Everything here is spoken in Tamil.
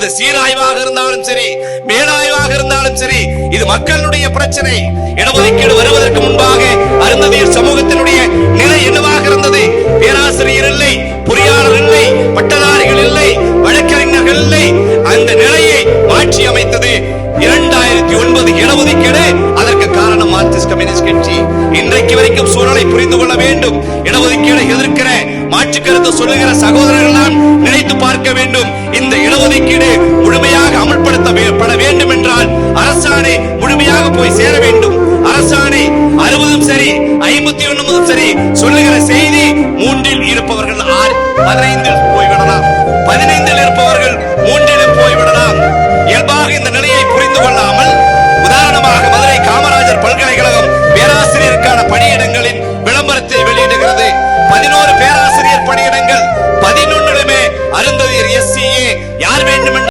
அது சீராய்வாக இருந்தாலும் சரி மேலாய்வாக இருந்தாலும் சரி இது மக்களுடைய பிரச்சனை. இடஒதுக்கீடு வருவதற்கு முன்பாக அருந்ததியர் சமூகத்தினுடைய நிலை என்னவாக இருந்தது? பேராசிரியர் இல்லை பொறியாளர் இல்லை பட்டதாரிகள் இல்லை வழக்கறிஞர்கள் இல்லை. அந்த நிலையை மாற்றி அமைத்தது இரண்டாயிரத்தி ஒன்பது இடஒதுக்கீடு. அதற்கு காரணம் மார்க்சிஸ்ட் கம்யூனிஸ்ட் கட்சி. இன்றைக்கு வரைக்கும் சூழலை புரிந்து கொள்ள வேண்டும். இடஒதுக்கீடு எதிர்க்கிற மாற்று கருத்து சொல்லுகிற சகோதரர்கள் எல்லாம் நினைத்து பார்க்க வேண்டும். இந்த இடஒதுக்கீடு முழுமையாக அமல்படுத்தப்பட வேண்டும் என்றால் அரசாணை முழுமையாக போய் சேர வேண்டும். அரசாணை அறுபதும் சரி ஐம்பத்தி ஒன்பதும் சரி சொல்லுகிற செய்தி மூன்றில் இருப்பவர்கள் ஆறு பதினைந்தில் போய்விடலாம். பதினைந்தில் இருப்பவர்கள் மூன்றிலும் போய்விடலாம். இயல்பாக இந்த நிலையை புரிந்து கொள்ளாமல் உதாரணமாக மதுரை காமராஜர் பல்கலைக்கழகம் பேராசிரியருக்கான பணியிடங்களின் விளம்பரத்தை வெளியிடுகிறது. பதினோரு பேர்